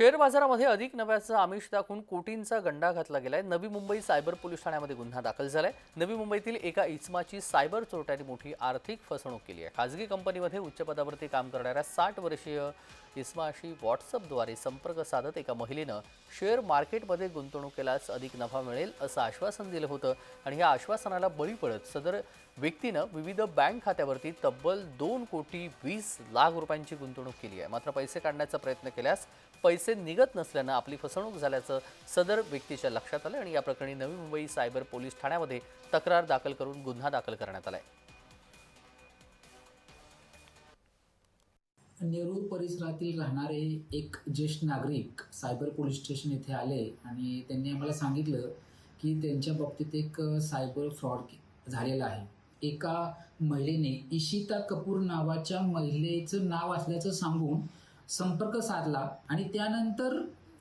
Share बाजारामध्ये अधिक नव्याचं आमिष दाखवून कोटींचा गंडा घातला गेलाय. नवी मुंबई सायबर पोलीस ठाण्यामध्ये गुन्हा दाखल झालाय. नवी मुंबईतील एका इस्माची सायबर चोरट्याने मोठी आर्थिक फसवणूक केली आहे. खाजगी कंपनीमध्ये उच्च पदावरती काम करणाऱ्या साठ वर्षीय इस्माशी व्हॉट्सअपद्वारे संपर्क साधत एका महिलेनं शेअर मार्केटमध्ये गुंतवणूक केल्यास अधिक नफा मिळेल असं आश्वासन दिलं होतं आणि या आश्वासनाला बळी पडत सदर व्यक्तीनं विविध बँक खात्यावरती तब्बल दोन कोटी वीस लाख रुपयांची गुंतवणूक केली आहे. मात्र पैसे काढण्याचा प्रयत्न केल्यास पैसे निघत नसल्यानं आपली फसवणूक झाल्याचं सदर व्यक्तीच्या लक्षात आलं आणि या प्रकरणी नवी मुंबई सायबर पोलीस ठाण्यामध्ये तक्रार दाखल करून गुन्हा दाखल करण्यात आला आहे नेरूर परिसरातील राहणारे एक ज्येष्ठ नागरिक सायबर पोलीस स्टेशन येथे आले आणि त्यांनी आम्हाला सांगितलं की त्यांच्या बाबतीत एक सायबर फ्रॉड झालेला आहे. एका महिलेने इशिता कपूर नावाच्या महिलेचं नाव असल्याचं सांगून संपर्क साधला आणि त्यानंतर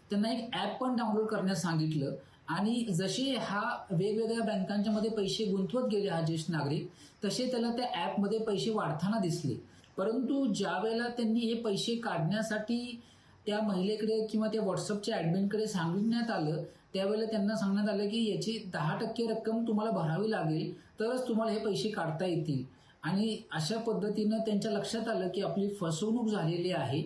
त्यांना एक ॲप पण डाउनलोड करण्यास सांगितलं आणि जसे हा वेगवेगळ्या बँकांच्या मध्ये पैसे गुंतवत गेले हा ज्येष्ठ नागरिक तसे त्याला त्या ॲपमध्ये पैसे वाढताना दिसले. परंतु ज्या वेळेला त्यांनी हे पैसे काढण्यासाठी त्या महिलेकडे किंवा त्या व्हॉट्सअपच्या ॲडमिनकडे सांगण्यात आलं त्यावेळेला त्यांना सांगण्यात आलं की याची दहा टक्के रक्कम तुम्हाला भरावी लागेल तरच तुम्हाला हे पैसे काढता येतील. आणि अशा पद्धतीनं त्यांच्या लक्षात आलं की आपली फसवणूक झालेली आहे.